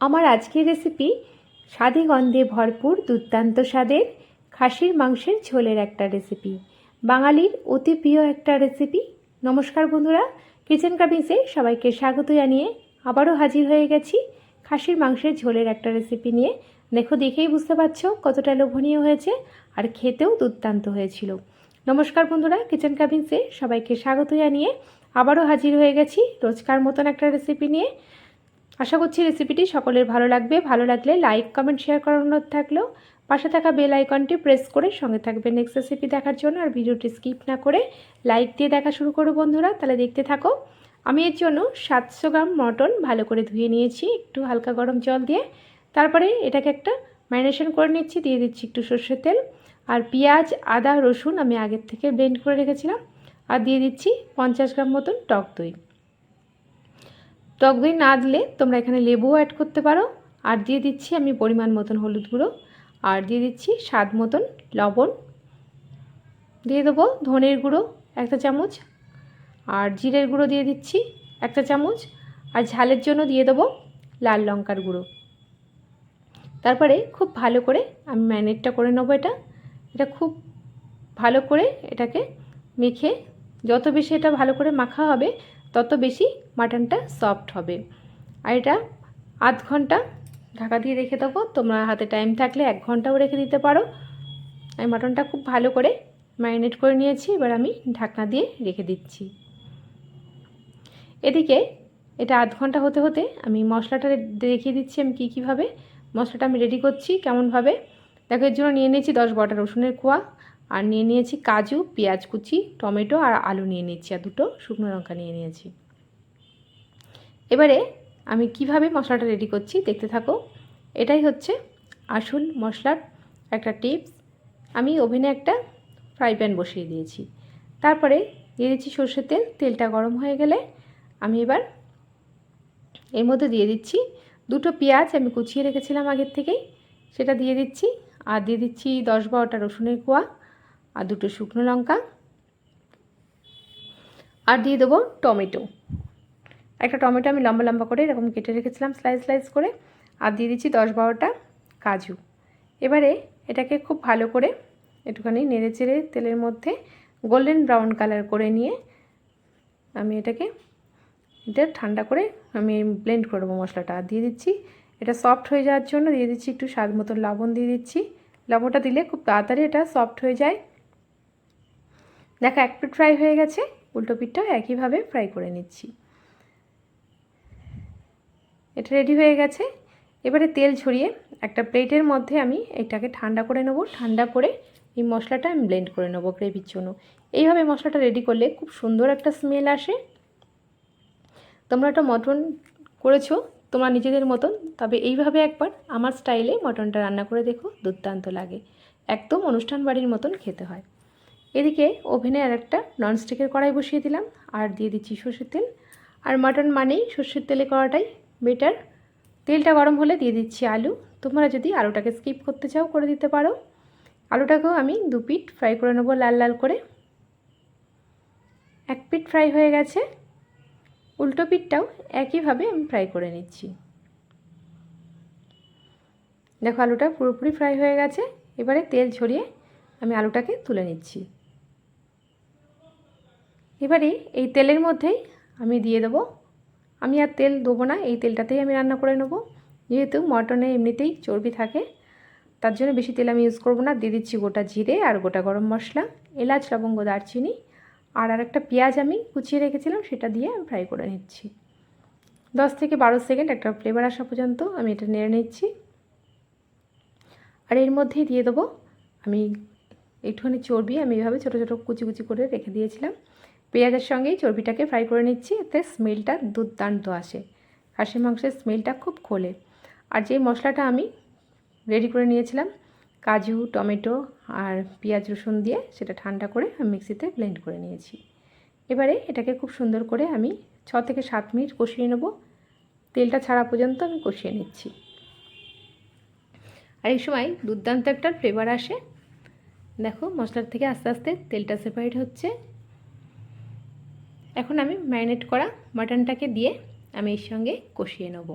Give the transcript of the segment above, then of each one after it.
আমার আজকের রেসিপি স্বাদে গন্ধে ভরপুর দুর্দান্ত স্বাদের খাসির মাংসের ঝোলের একটা রেসিপি বাঙালির অতি প্রিয় একটা রেসিপি নমস্কার বন্ধুরা কিচেন কাবিংসে সবাইকে স্বাগত জানিয়ে আবারও হাজির হয়ে গেছি খাসির মাংসের ঝোলের একটা রেসিপি নিয়ে। দেখো, দেখেই বুঝতে পারছ কতটা লোভনীয় হয়েছে আর খেতেও দুর্দান্ত হয়েছিল। নমস্কার বন্ধুরা কিচেন কাবিংসে সবাইকে স্বাগত জানিয়ে আবারও হাজির হয়ে গেছি। রোজকার মতন একটা রেসিপি নিয়ে। আশা করছি রেসিপিটি সকলের ভালো লাগবে। ভালো লাগলে লাইক কমেন্ট শেয়ার করার অনুরোধ থাকলেও পাশে থাকা বেল আইকনটি প্রেস করে সঙ্গে থাকবে নেক্সট রেসিপি দেখার জন্য। আর ভিডিওটি স্কিপ না করে লাইক দিয়ে দেখা শুরু করো বন্ধুরা। তাহলে দেখতে থাকো। আমি এর জন্য সাতশো গ্রাম মটন ভালো করে ধুয়ে নিয়েছি, একটু হালকা গরম জল দিয়ে। তারপরে এটাকে একটা ম্যারিনেশন করে নিচ্ছি, দিয়ে দিচ্ছি একটু সর্ষের তেল। আর পেঁয়াজ, আদা, রসুন আমি আগের থেকে ব্লেন্ড করে রেখেছিলাম। আর দিয়ে দিচ্ছি পঞ্চাশ গ্রাম মতন টক দই। টক দই না দিলে তোমরা এখানে লেবুও অ্যাড করতে পারো। আর দিয়ে দিচ্ছি আমি পরিমাণ মতন হলুদ গুঁড়ো। আর দিয়ে দিচ্ছি স্বাদ মতন লবণ। দিয়ে দেবো ধনের গুঁড়ো একটা চামচ। আর জিরের গুঁড়ো দিয়ে দিচ্ছি একটা চামচ। আর ঝালের জন্য দিয়ে দেবো লাল লঙ্কার গুঁড়ো। তারপরে খুব ভালো করে আমি ম্যানেটটা করে নেব এটা। এটা খুব ভালো করে এটাকে মেখে, যত বেশি এটা ভালো করে মাখা হবে তত বেশি মাটনটা সফট হবে। আর এটা আধ ঘণ্টা ঢাকা দিয়ে রেখে দেবো। তোমরা হাতে টাইম থাকলে এক ঘন্টাও রেখে দিতে পারো। আমি মাটনটা খুব ভালো করে ম্যারিনেট করে নিয়েছি। এবার আমি ঢাকনা দিয়ে রেখে দিচ্ছি। এদিকে এটা আধ ঘণ্টা হতে হতে আমি মশলাটা দেখিয়ে দিচ্ছি আমি কী কীভাবে। মশলাটা আমি রেডি করছি, কেমনভাবে। দেখো এর জন্য নিয়ে নিয়েছি দশ বারোটা রসুনের কোয়া। আর নিয়ে নিয়েছি কাজু, পেঁয়াজ কুচি, টমেটো আর আলু নিয়ে নিচ্ছি আর দুটো শুকনো লঙ্কা নিয়ে নিয়েছি। এবারে আমি কীভাবে মশলাটা রেডি করছি দেখতে থাকো। এটাই হচ্ছে আসল মশলার একটা টিপস আমি ওভেনে একটা ফ্রাই প্যান বসিয়ে দিয়েছি। তারপরে দিয়ে দিচ্ছি সর্ষের তেল, তেলটা গরম হয়ে গেলে আমি এবার এর মধ্যে দিয়ে দিচ্ছি দুটো পেঁয়াজ আমি কুচিয়ে রেখেছিলাম আগের থেকেই। সেটা দিয়ে দিচ্ছি, আর দিয়ে দিচ্ছি দশ বারোটা রসুনের কোয়া। আর দুটো শুকনো লঙ্কা। আর দিয়ে দেবো টমেটো। একটা টমেটো আমি লম্বা লম্বা করে এরকম কেটে রেখেছিলাম স্লাইস স্লাইস করে। আর দিয়ে দিচ্ছি দশ বারোটা কাজু। এবারে এটাকে খুব ভালো করে একটুখানি নেড়ে চেড়ে তেলের মধ্যে গোল্ডেন ব্রাউন কালার করে নিয়ে আমি এটাকে এটা ঠান্ডা করে আমি ব্লেন্ড করে দেবো মশলাটা। আর দিয়ে দিচ্ছি, এটা সফট হয়ে যাওয়ার জন্য দিয়ে দিচ্ছি একটু স্বাদ মতন লবণ দিয়ে দিচ্ছি। লবণটা দিলে খুব তাড়াতাড়ি এটা সফট হয়ে যায়। দেখো এক পিঠ ফ্রাই হয়ে গেছে, উল্টো পিঠটাও একইভাবে ফ্রাই করে নিচ্ছি। এটা রেডি হয়ে গেছে। এবারে তেল ছড়িয়ে একটা প্লেটের মধ্যে আমি এটাকে ঠান্ডা করে নেব। ঠান্ডা করে এই মশলাটা আমি ব্লেন্ড করে নেব গ্রেভির জন্য। এইভাবে মশলাটা রেডি করলে খুব সুন্দর একটা স্মেল আসে। তোমরা একটা মটন করেছ, তোমরা নিজেদের মতন। তবে এইভাবে একবার আমার স্টাইলে মটনটা রান্না করে দেখো, দুর্দান্ত লাগে। একদম অনুষ্ঠান বাড়ির মতন খেতে হয়। এদিকে ওভেনে আর একটা ননস্টিকের কড়াই বসিয়ে দিলাম, আর দিয়ে দিচ্ছি সর্ষের তেল। আর মাটন মানেই সর্ষের তেলে করাটাই বেটার তেলটা গরম হলে দিয়ে দিচ্ছি আলু। তোমরা যদি আলুটাকে স্কিপ করতে চাও, করে দিতে পারো। আলুটাকেও আমি দু পিট ফ্রাই করে নেব লাল লাল করে। এক পিট ফ্রাই হয়ে গেছে। উল্টো পিঠটাও একইভাবে আমি ফ্রাই করে নিচ্ছি। দেখো আলুটা পুরোপুরি ফ্রাই হয়ে গেছে। এবারে তেল ছড়িয়ে আমি আলুটাকে তুলে নিচ্ছি। এবারে এই তেলের মধ্যেই আমি দিয়ে দেবো। আমি আর তেল দেবো না, এই তেলটাতেই আমি রান্না করে নেব। যেহেতু মটনে এমনিতেই চর্বি থাকে, তার জন্য বেশি তেল আমি ইউজ করব না। দিয়ে দিচ্ছি গোটা জিরে আর গোটা গরম মশলা, এলাচ, লবঙ্গ, দারচিনি আর আর একটা পেঁয়াজ আমি কুচিয়ে রেখেছিলাম, সেটা দিয়ে আমি ফ্রাই করে নিচ্ছি। দশ থেকে বারো সেকেন্ড একটা ফ্লেভার আসা পর্যন্ত আমি এটা নেড়ে নিচ্ছি। আর এর মধ্যেই দিয়ে দেবো, আমি একটুখানি চর্বি, আমি এভাবে ছোটো ছোটো কুচি কুচি করে রেখে দিয়েছিলাম। পেঁয়াজের সঙ্গেই চর্বিটাকে ফ্রাই করে নিচ্ছি, এতে স্মেলটা দুর্দান্ত আসে। খাসির মাংসের স্মেলটা খুব খোলে। আর যে মশলাটা আমি রেডি করে নিয়েছিলাম, কাজু, টমেটো আর পেঁয়াজ রসুন দিয়ে, সেটা ঠান্ডা করে আমি মিক্সিতে ব্লেন্ড করে নিয়েছি। এবারে এটাকে খুব সুন্দর করে আমি ছ থেকে সাত মিনিট কষিয়ে নেব। তেলটা ছাড়া পর্যন্ত আমি কষিয়ে নিচ্ছি। আর এই সময় দুর্দান্ত একটা ফ্লেভার আসে। দেখো, মশলার থেকে আস্তে আস্তে তেলটা সেপারেট হচ্ছে। এখন আমি ম্যারিনেট করা মাটনটাকে দিয়ে আমি এর সঙ্গে কষিয়ে নেব।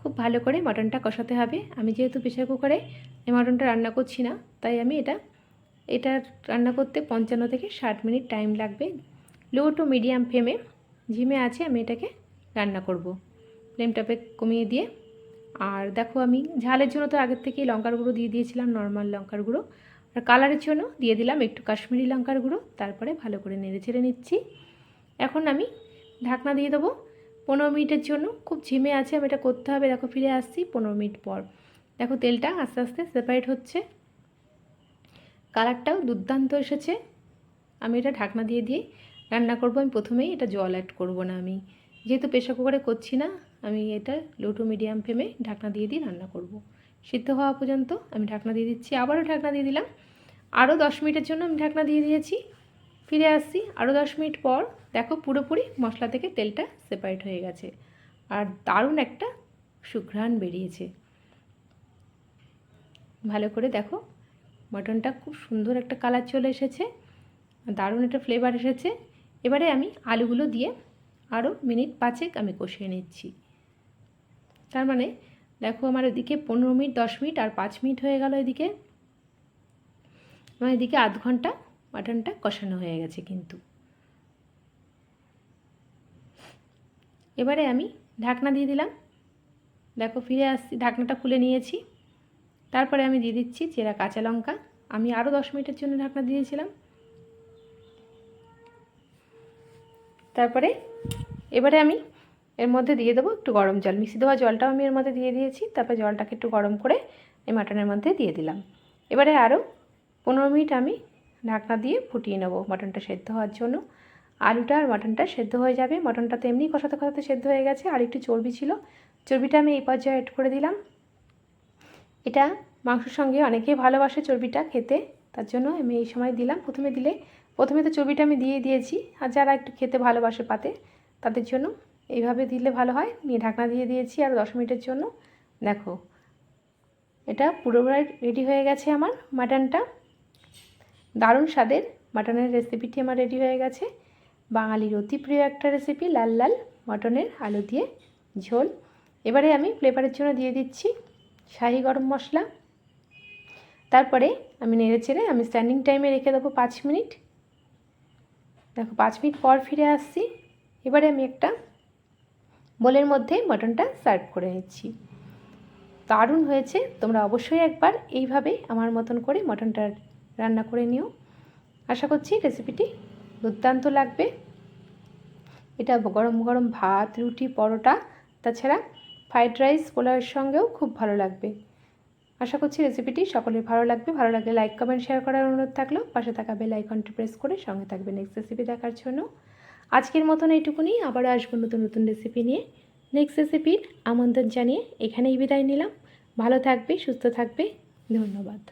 খুব ভালো করে মাটনটা কষাতে হবে। আমি যেহেতু প্রেশার কুকারে এই মাটনটা রান্না করছি না, তাই আমি এটা এটা রান্না করতে পঞ্চান্ন থেকে ষাট মিনিট টাইম লাগবে। লো টু মিডিয়াম ফ্লেমে ঝিমে আছে, আমি এটাকে রান্না করব। ফ্লেমটাপে কমিয়ে দিয়ে, আর দেখো আমি ঝালের জন্য তো আগের থেকেই লঙ্কার গুঁড়ো দিয়ে দিয়েছিলাম, নর্মাল লঙ্কার গুঁড়ো। আর কালারের জন্য দিয়ে দিলাম একটু কাশ্মীরি লঙ্কার গুঁড়ো, তারপরে ভালো করে নেড়ে ছেড়ে নিচ্ছি। এখন আমি ঢাকনা দিয়ে দেবো। পনেরো মিনিটের জন্য খুব ঝিমে আছে, আমি এটা করতে হবে। দেখো, ফিরে আসছি পনেরো মিনিট পর। দেখো, তেলটা আস্তে আস্তে সেপারেট হচ্ছে। কালারটাও দুর্দান্ত এসেছে। আমি এটা ঢাকনা দিয়ে দিয়ে রান্না করব। আমি প্রথমেই এটা জল অ্যাড করব না আমি। যেহেতু প্রেশার কুকারে করছি না, আমি এটা লো টু মিডিয়াম ফ্লেমে ঢাকনা দিয়ে দিয়ে রান্না করব। সিদ্ধ হওয়া পর্যন্ত আমি ঢাকনা দিয়ে দিচ্ছি, আবারও ঢাকনা দিয়ে দিলাম। আরও দশ মিনিটের জন্য আমি ঢাকনা দিয়ে দিয়েছি। ফিরে আসছি, আরও দশ মিনিট পর দেখো পুরোপুরি মশলা থেকে তেলটা সেপারেট হয়ে গেছে। আর দারুণ একটা সুঘ্রাণ বেরিয়েছে। ভালো করে দেখো মটনটা খুব সুন্দর একটা কালার চলে এসেছে, দারুণ একটা ফ্লেভার এসেছে। এবারে আমি আলুগুলো দিয়ে আরও মিনিট পাঁচেক আমি কষিয়ে নিচ্ছি। তার মানে দেখো আমার এদিকে পনেরো মিনিট, দশ মিনিট আর পাঁচ মিনিট হয়ে গেল এদিকে। আমার এদিকে আধ ঘণ্টা মাটনটা কষানো হয়ে গেছে কিন্তু। এবারে আমি ঢাকনা দিয়ে দিলাম। দেখো ফিরে আসছি, ঢাকনাটা খুলে নিয়েছি। তারপরে আমি দিয়ে দিচ্ছি চেরা কাঁচা লঙ্কা। আমি আরও দশ মিনিটের জন্য ঢাকনা দিয়েছিলাম। তারপরে এবারে আমি এর মধ্যে দিয়ে দেবো একটু গরম জল। মিশিয়ে দেওয়া জলটাও আমি এর মধ্যে দিয়ে দিয়েছি, তারপরে জলটাকে একটু গরম করে এই মাটনের মধ্যে দিয়ে দিলাম। এবারে আরও পনেরো মিনিট আমি ঢাকনা দিয়ে ফুটিয়ে নেব মাটনটা সেদ্ধ হওয়ার জন্য। আলুটা আর মাটনটা সেদ্ধ হয়ে যাবে। মাটনটা তো এমনি কষাতে কষাতে সেদ্ধ হয়ে গেছে, আর একটু চর্বি ছিল। চর্বিটা আমি এই পর্যায়ে অ্যাড করে দিলাম। এটা মাংসর সঙ্গে অনেকেই ভালোবাসে চর্বিটা খেতে, তার জন্য আমি এই সময় দিলাম। প্রথমে দিলে, প্রথমে তো চর্বিটা আমি দিয়ে দিয়েছি। আর যারা একটু খেতে ভালোবাসে পাতে, তাদের জন্য এইভাবে দিলে ভালো হয়। নিয়ে ঢাকনা দিয়ে দিয়েছি আর দশ মিনিটের জন্য। দেখো, এটা পুরোপুরি রেডি হয়ে গেছে আমার মাটনটা। দারুণ স্বাদের মাটনের রেসিপিটি আমার রেডি হয়ে গেছে। বাঙালির অতি প্রিয় একটা রেসিপি লাল লাল মটনের আলু দিয়ে ঝোল। এবারে আমি ফ্লেভারের জন্য দিয়ে দিচ্ছি শাহি গরম মশলা। তারপরে আমি নেড়ে চেড়ে আমি স্ট্যান্ডিং টাইমে রেখে দেবো পাঁচ মিনিট। দেখো, পাঁচ মিনিট পর ফিরে আসছি। এবারে আমি একটা বোলের মধ্যে মটনটা সার্ভ করে নিচ্ছি। দারুণ হয়েছে, তোমরা অবশ্যই একবার এইভাবে আমার মতন করে মটনটা রান্না করে নিও। আশা করছি রেসিপিটি দুর্দান্ত লাগবে। এটা গরম গরম ভাত, রুটি, পরোটা, তাছাড়া ফ্রাইড রাইস পোলাওয়ের সঙ্গেও খুব ভালো লাগবে। আশা করছি রেসিপিটি সকলের ভালো লাগবে। ভালো লাগলে লাইক কমেন্ট শেয়ার করার অনুরোধ থাকল। পাশে থাকা বেল আইকনটি প্রেস করে সঙ্গে থাকবে নেক্সট রেসিপি দেখার জন্য। আজকের মতন এইটুকুনি আবারও আসব নতুন নতুন রেসিপি নিয়ে। নেক্সট রেসিপির আমন্ত্রণ জানিয়ে এখানেই বিদায় নিলাম। ভালো থাকবে, সুস্থ থাকবে। ধন্যবাদ।